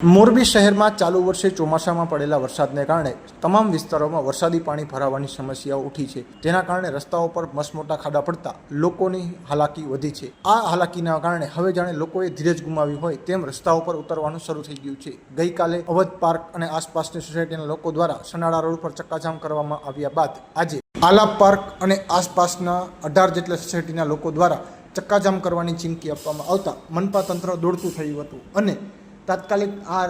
મોરબી શહેરમાં ચાલુ વર્ષે ચોમાસામાં પડેલા વરસાદને કારણે તમામ વિસ્તારોમાં વરસાદી પાણી ભરાવાની સમસ્યાઓ ઉઠી છે. જેના કારણે રસ્તાઓ પર મસમોટા ખાડા પડતા લોકોની હાલાકી વધી છે. આ હાલાકીના કારણે હવે જાણે લોકોએ ધીરજ ગુમાવી હોય તેમ રસ્તાઓ પર ઉતરવાનું શરૂ થઈ ગયું છે. ગઈકાલે અવધ પાર્ક અને આસપાસની સોસાયટીના લોકો દ્વારા સનાળા રોડ પર ચક્કાજામ કરવામાં આવ્યા બાદ આજે આલાપ પાર્ક અને આસપાસના અઢાર જેટલા સોસાયટીના લોકો દ્વારા ચક્કાજામ કરવાની ચીમકી આપવામાં આવતા મનપા તંત્ર દોડતું થયું હતું અને તાત્કાલિક આ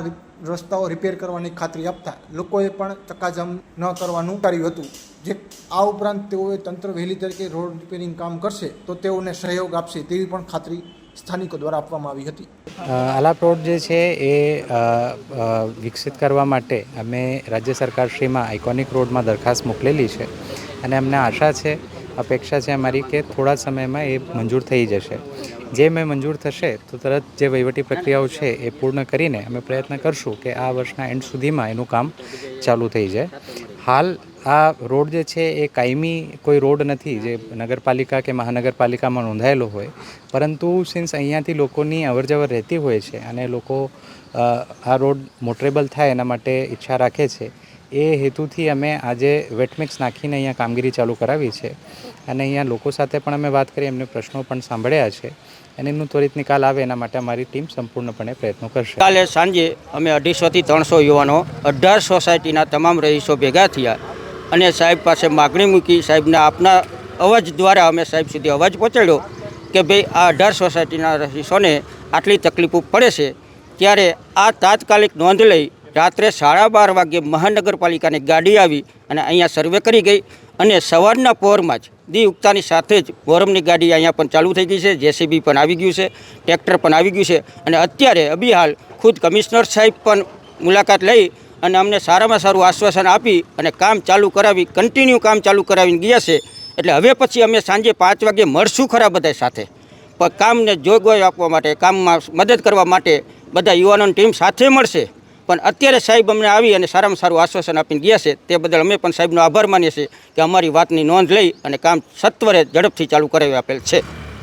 રસ્તાઓ રિપેર કરવાની ખાતરી આપતા લોકોએ પણ ચકાજમ ન કરવાનું કર્યું હતું. જે આ ઉપરાંત તેઓએ તંત્ર વહેલી તરીકે રોડ રિપેરિંગ કામ કરશે તો તેઓને સહયોગ આપશે તેવી પણ ખાતરી સ્થાનિકો દ્વારા આપવામાં આવી હતી. આલાપ રોડ જે છે એ વિકસિત કરવા માટે અમે રાજ્ય સરકારશ્રીમાં આઇકોનિક રોડમાં દરખાસ્ત મોકલેલી છે અને અમને આશા છે અપેક્ષા છે અમારી કે થોડા સમયમાં એ મંજૂર થઈ જશે. જે મેં મંજૂર થશે, તો તરત જે વહીવટી પ્રક્રિયાઓ છે એ પૂર્ણ કરીને અમે પ્રયત્ન કરશું કે આ વર્ષના એન્ડ સુધીમાં એનું કામ ચાલુ થઈ જાય. હાલ આ રોડ જે છે એ કાયમી કોઈ રોડ નથી, જે નગરપાલિકા કે મહાનગરપાલિકામાં નોંધાયેલો હોય. પરંતુ સિન્સ અહીંયાથી લોકોની અવરજવર રહેતી હોય છે અને લોકો આ રોડ મોટરેબલ થાય એના માટે ઈચ્છા રાખે છે એ હેતુથી અમે આજે વેટમિક્સ નાખીને અહીંયા કામગીરી ચાલુ કરાવી છે. અને અહીંયા લોકો સાથે પણ અમે વાત કરી, એમને પ્રશ્નો પણ સાંભળ્યા છે. અને એનું ત્વરિત નિકાલ આવે એના માટે અમારી ટીમ સંપૂર્ણપણે પ્રયત્નો કરશે. કાલે સાંજે અમે અઢીસોથી ત્રણસો યુવાનો અઢાર સોસાયટીના તમામ રહીશો ભેગા થયા અને સાહેબ પાસે માગણી મૂકી સાહેબના આપના અવાજ દ્વારા અમે સાહેબ સુધી અવાજ પહોંચાડ્યો કે ભાઈ આ અઢાર સોસાયટીના રહીશોને આટલી તકલીફો પડે છે, ત્યારે આ તાત્કાલિક નોંધ લઈ રાત્રે સાડા બાર વાગ્યે મહાનગરપાલિકાની ગાડી આવી અને અહીંયા સર્વે કરી ગઈ અને સવારના પહોરમાં જ દી ઉગતાની સાથે જ વોરમની ગાડી અહીંયા પણ ચાલુ થઈ ગઈ છે. જેસીબી પણ આવી ગયું છે, ટ્રેક્ટર પણ આવી ગયું છે અને અત્યારે અભી હાલ ખુદ કમિશનર સાહેબ પણ મુલાકાત લઈ અને અમને સારામાં સારું આશ્વાસન આપી અને કામ ચાલુ કરાવી કન્ટિન્યુ કામ ચાલુ કરાવીને ગયા છે. એટલે હવે પછી અમે સાંજે પાંચ વાગે મળશું ખરા બધા સાથે. પણ કામને જોગવાઈ આપવા માટે, કામમાં મદદ કરવા માટે બધા યુવાનોની ટીમ સાથે મળશે. પણ અત્યારે સાહેબ અમને આવી અને સારામાં સારું આશ્વાસન આપીને ગયા છે તે બદલ અમે પણ સાહેબનો આભાર માનીએ છીએ કે અમારી વાતની નોંધ લઈ અને કામ સત્વરે ઝડપથી ચાલુ કરાવી આપેલ છે.